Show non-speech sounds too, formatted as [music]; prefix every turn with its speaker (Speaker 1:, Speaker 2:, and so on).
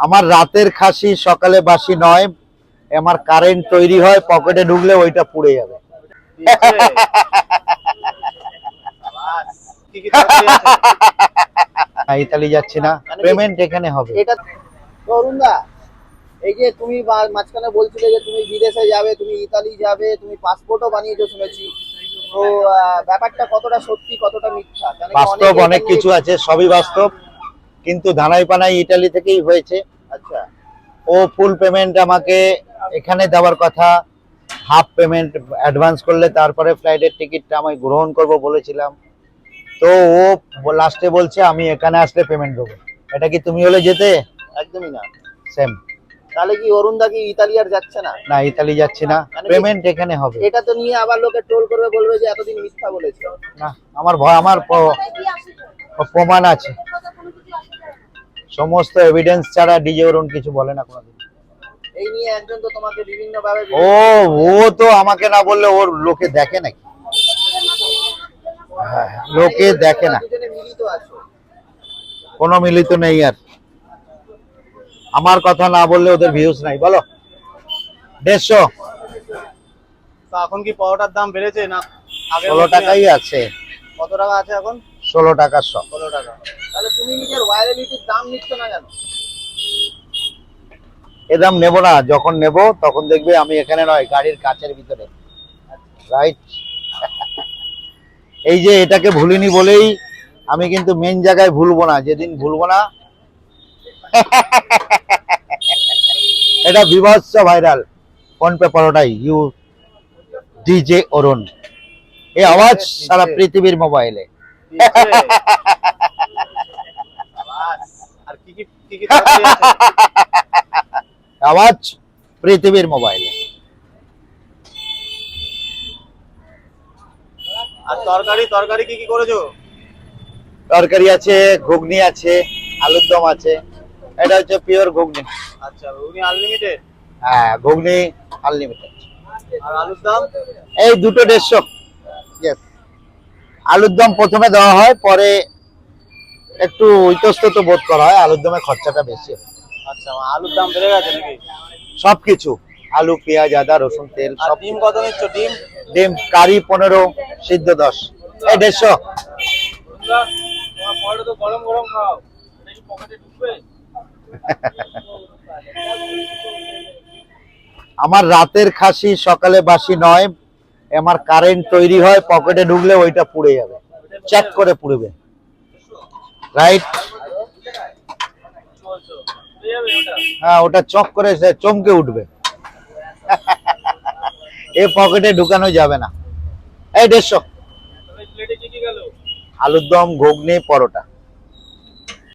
Speaker 1: আমার রাতের খাসি সকালে বাসি নয় আমার কারেন্ট তৈরি হয় পকেটে ঢুকলে ওইটা পুড়ে যাবে। [laughs] ইতালি যাচ্ছি না
Speaker 2: মানে
Speaker 1: পেমেন্ট এখানে হবে।
Speaker 2: এটা অরুণদা এই যে তুমি মাঝখানে বলছিলে যে তুমি বিদেশে যাবে তুমি ইতালি যাবে তুমি পাসপোর্টও বানিয়েছো শুনেছি। তো ব্যাপারটা কতটা সত্যি কতটা মিথ্যা?
Speaker 1: বাস্তব
Speaker 2: অনেক
Speaker 1: কিছু আছে সবই বাস্তব। কিন্তু ধানাই পানাই ইটালি থেকেই হয়েছে।
Speaker 2: আচ্ছা।
Speaker 1: ও ফুল পেমেন্ট আমাকে এখানে দেওয়ার কথা। হাফ পেমেন্ট অ্যাডভান্স করলে তারপরে ফ্লাইটের টিকিটটা আমি গ্রহণ করব বলেছিলাম। তো ও লাস্টে বলছে আমি এখানে আসলে পেমেন্ট দেবো। এটা কি তুমি হলে যেতে?
Speaker 2: একদমই না।
Speaker 1: সেম
Speaker 2: তাহলে কি অরুণদা কি ইতালি আর যাচ্ছে না?
Speaker 1: না ইতালি যাচ্ছে না।
Speaker 2: মানে
Speaker 1: পেমেন্ট এখানে হবে।
Speaker 2: এটা তো নিয়ে আবার লোকে ট্রোল করবে বলবে যে এতদিন মিথ্যা বলেছে।
Speaker 1: না আমার ভয় আমার প্রমাণ আছে। সমস্ত এভিডেন্স ছাড়া ডিজে অরুণ কিছু বলে না কোনোদিন।
Speaker 2: এই নিয়ে একজন তো তোমাকে বিভিন্ন ভাবে
Speaker 1: ও ও তো আমাকে না বললে ওর লোকে দেখে নাকি? হ্যাঁ, লোকে দেখে না। কোনো মিলিত নেই আর। আমার কথা না বললে ওদের ভিউজ নাই বলো। দেড়শো।
Speaker 2: তো এখন কি পাওয়াটার দাম বেড়েছে না
Speaker 1: ষোলো টাকাই আছে?
Speaker 2: কত টাকা আছে এখন?
Speaker 1: ষোলো টাকার সব
Speaker 2: ষোলো টাকা। তাহলে তুমি নিজের ওয়ারেলিটির দাম নিচ্ছ না কেন?
Speaker 1: এ দাম নেব না যখন নেব তখন দেখবে আমি এখানে নয় গাড়ির কাচের ভিতরে। রাইট এই যে এটাকে ভুলিনি বলেই আমি কিন্তু মেন জায়গায় ভুলবো না যেদিন ভুলবো না। এটা বিভৎস ভাইরাল ফোন পে পরোটাই ইউ ডিজে অরুণ এই আওয়াজ সারা পৃথিবীর মোবাইলে
Speaker 2: কি কি কি কি [laughs]
Speaker 1: আওয়াজ পৃথিবীর মোবাইলে।
Speaker 2: আর তরকারি তরকারি কি কি করেছ?
Speaker 1: তরকারি আছে ঘুগনি আছে আলুর দম আছে। এটা হচ্ছে পিওর ঘুগনি।
Speaker 2: আচ্ছা উনি আনলিমিটেড
Speaker 1: হ্যাঁ ঘুগনি আনলিমিটেড
Speaker 2: আর আলুর দাম?
Speaker 1: এই দুটো দেড়শো। আলুর দম প্রথমে দেওয়া হয় পরে একটু ইতস্তত বোধ করা হয় আলুর দমে খরচাটা বেশি হয়।
Speaker 2: আচ্ছা আলুর দাম বেড়ে গেছে নাকি?
Speaker 1: সবকিছু। আলু পেঁয়াজ আদা রসুন তেল সব।
Speaker 2: ডিম কত নিচ্ছ ডিম?
Speaker 1: ডিম কারি পনেরো সিদ্ধ দশ। এই দেড়শো।
Speaker 2: গরম গরম খাও।
Speaker 1: আমার রাতের খাসি সকালে বাসি নয় আমার কারেন্ট তৈরি হয় পকেটে ঢুকলে ওইটা পুড়ে যাবে। চেক করে পুড়বে। রাইট হ্যাঁ ওটা চক করে সে চমকে উঠবে। এ পকেটে ঢুকানো যাবে না। এই দেড়শো। আলুর দম, ঘুগনি, পরোটা।